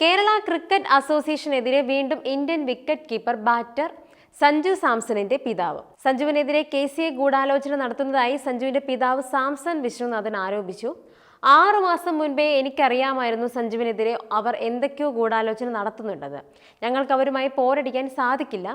Kerala cricket അസോസിയേഷനെതിരെ വീണ്ടും Indian wicket keeper batter Sanju സാംസണിന്റെ പിതാവ്. സഞ്ജുവിനെതിരെ കെ സി എ ഗൂഢാലോചന നടത്തുന്നതായി സഞ്ജുവിന്റെ പിതാവ് സാംസൺ വിശ്വനാഥൻ ആരോപിച്ചു. ആറു മാസം മുൻപേ എനിക്കറിയാമായിരുന്നു സഞ്ജുവിനെതിരെ അവർ എന്തൊക്കെയോ ഗൂഢാലോചന നടത്തുന്നുണ്ടെന്ന്. ഞങ്ങൾക്ക് അവരുമായി പോരടിക്കാൻ സാധിക്കില്ല.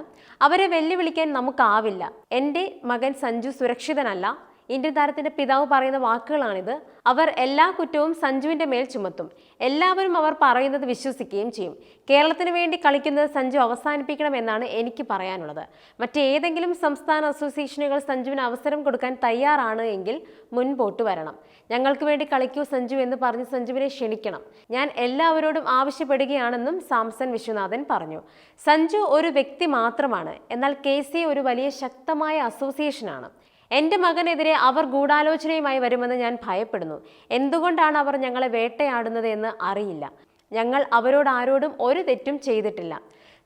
അവരെ വെല്ലുവിളിക്കാൻ നമുക്കാവില്ല. എന്റെ മകൻ സഞ്ജു സുരക്ഷിതനല്ല. ഇന്ത്യൻ താരത്തിന്റെ പിതാവ് പറയുന്ന വാക്കുകളാണിത്. അവർ എല്ലാ കുറ്റവും സഞ്ജുവിന്റെ മേൽ ചുമത്തും. എല്ലാവരും അവർ പറയുന്നത് വിശ്വസിക്കുകയും ചെയ്യും. കേരളത്തിന് വേണ്ടി കളിക്കുന്നത് സഞ്ജു അവസാനിപ്പിക്കണമെന്നാണ് എനിക്ക് പറയാനുള്ളത്. മറ്റേതെങ്കിലും സംസ്ഥാന അസോസിയേഷനുകൾ സഞ്ജുവിന് അവസരം കൊടുക്കാൻ തയ്യാറാണ് എങ്കിൽ മുൻപോട്ട് വരണം. ഞങ്ങൾക്ക് വേണ്ടി കളിക്കൂ സഞ്ജു എന്ന് പറഞ്ഞ് സഞ്ജുവിനെ ക്ഷണിക്കണം. ഞാൻ എല്ലാവരോടും ആവശ്യപ്പെടുകയാണെന്നും സാംസൺ വിശ്വനാഥൻ പറഞ്ഞു. സഞ്ജു ഒരു വ്യക്തി മാത്രമാണ്. എന്നാൽ കെ ഒരു വലിയ ശക്തമായ അസോസിയേഷനാണ്. എന്റെ മകനെതിരെ അവർ ഗൂഢാലോചനയുമായി വരുമെന്ന് ഞാൻ ഭയപ്പെടുന്നു. എന്തുകൊണ്ടാണ് അവർ ഞങ്ങളെ വേട്ടയാടുന്നത് എന്ന് അറിയില്ല. ഞങ്ങൾ അവരോട് ആരോടും ഒരു തെറ്റും ചെയ്തിട്ടില്ല.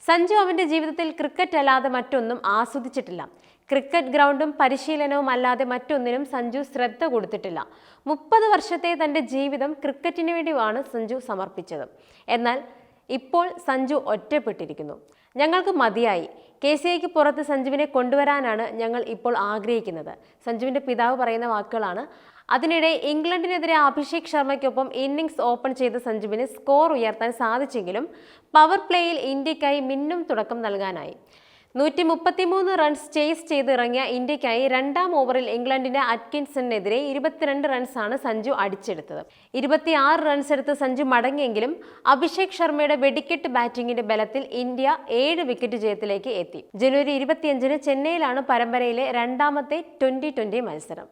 സഞ്ജു അവന്റെ ജീവിതത്തിൽ ക്രിക്കറ്റ് അല്ലാതെ മറ്റൊന്നും ആസ്വദിച്ചിട്ടില്ല. ക്രിക്കറ്റ് ഗ്രൗണ്ടും പരിശീലനവും അല്ലാതെ മറ്റൊന്നിനും സഞ്ജു ശ്രദ്ധ കൊടുത്തിട്ടില്ല. മുപ്പത് വർഷത്തെ തന്റെ ജീവിതം ക്രിക്കറ്റിന് വേണ്ടിയാണ് സഞ്ജു സമർപ്പിച്ചത്. എന്നാൽ ഇപ്പോൾ സഞ്ജു ഒറ്റപ്പെട്ടിരിക്കുന്നു. ഞങ്ങൾക്ക് മതിയായി. കെ സി ഐക്ക് പുറത്ത് സഞ്ജുവിനെ കൊണ്ടുവരാനാണ് ഞങ്ങൾ ഇപ്പോൾ ആഗ്രഹിക്കുന്നത്. സഞ്ജുവിന്റെ പിതാവ് പറയുന്ന വാക്കുകളാണ്. അതിനിടെ ഇംഗ്ലണ്ടിനെതിരെ അഭിഷേക് ശർമ്മയ്ക്കൊപ്പം ഇന്നിംഗ്സ് ഓപ്പൺ ചെയ്ത സഞ്ജുവിന് സ്കോർ ഉയർത്താൻ സാധിച്ചെങ്കിലും പവർ പ്ലേയിൽ ഇന്ത്യക്കായി മിന്നും തുടക്കം നൽകാനായി. നൂറ്റി മുപ്പത്തിമൂന്ന് റൺസ് ചേസ് ചെയ്തിറങ്ങിയ ഇന്ത്യക്കായി രണ്ടാം ഓവറിൽ ഇംഗ്ലണ്ടിന്റെ അറ്റ്കിൻസണിനെതിരെ ഇരുപത്തിരണ്ട് റൺസാണ് സഞ്ജു അടിച്ചെടുത്തത്. ഇരുപത്തിയാറ് റൺസ് എടുത്ത് സഞ്ജു മടങ്ങിയെങ്കിലും അഭിഷേക് ശർമ്മയുടെ വെടിക്കെട്ട് ബാറ്റിംഗിന്റെ ബലത്തിൽ ഇന്ത്യ ഏഴ് വിക്കറ്റ് ജയത്തിലേക്ക് എത്തി. ജനുവരി ഇരുപത്തിയഞ്ചിന് ചെന്നൈയിലാണ് പരമ്പരയിലെ രണ്ടാമത്തെ ട്വന്റി ട്വന്റി മത്സരം.